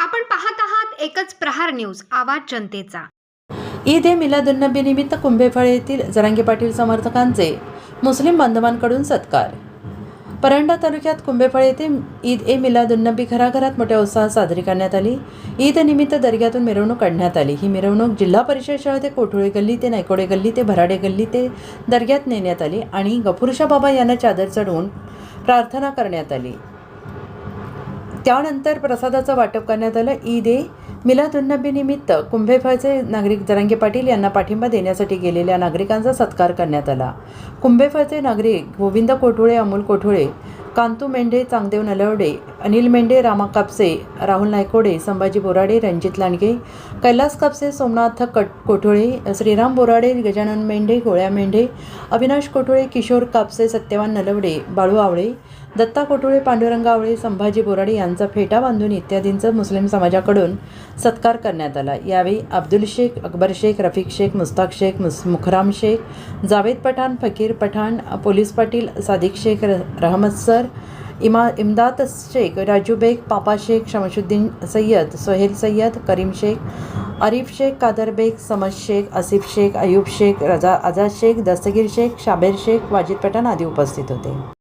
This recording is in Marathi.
आपण पाहत आहात एकच प्रहार न्यूज आवाज जनतेचा. ईद ए मिलादुन्नबी निमित्त कुंभेफळ येथील जरांगे पाटील समर्थकांचे मुस्लिम बांधवांकडून सत्कार. परंडा तालुक्यात कुंभेफळ येथे ईद ए मिलादुन्नबी घराघरात मोठ्या उत्साहात साजरी करण्यात आली. ईद निमित्त दर्ग्यातून मिरवणूक काढण्यात आली. ही मिरवणूक जिल्हा परिषद शाळा ते कोठोळे गल्ली ते नायकोडे गल्ली ते भराडे गल्ली ते दर्ग्यात नेण्यात आली आणि गफुरशा बाबा यांना चादर चढवून प्रार्थना करण्यात आली. त्यानंतर प्रसादाचं वाटप करण्यात आलं. ईद ए मिलादुन्नबीनिमित्त कुंभेफळचे नागरिक जरांगे पाटील यांना पाठिंबा देण्यासाठी गेलेल्या नागरिकांचा सत्कार करण्यात आला. कुंभेफळचे नागरिक गोविंद कोठुळे अमोल कोठुळे कांतू मेंढे चांगदेव नलवडे अनिल मेंढे रामा कापसे राहुल नायकोडे संभाजी बोराडे रणजित लांडगे कैलास कापसे सोमनाथ कट कोठोळे श्रीराम बोराडे गजानन मेंढे गोळ्या मेंढे अविनाश कोठोळे किशोर कापसे सत्यवान नलवडे बाळू आवळे दत्ता कोठोळे पांडुरंग आवळे संभाजी बोराडे यांचा फेटा बांधून इत्यादींचा मुस्लिम समाजाकडून सत्कार करण्यात आला. यावेळी अब्दुल शेख अकबर शेख रफिक शेख मुस्ताक शेख मुस मुखराम शेख जावेद पठाण फकीर पठाण पोलीस पाटील सादिक शेख र- रहमत सर इमा इमदाद शेख राजू बेग पापा शेख शमशुद्दीन सय्यद सोहेल सय्यद करीम शेख अरीफ शेख कादर बेग समज शेख आसिफ शेख अयूब शेख रजा आझाद शेख दस्तगीर शेख शाबेर शेख वाजिद पठाण आदी उपस्थित होते.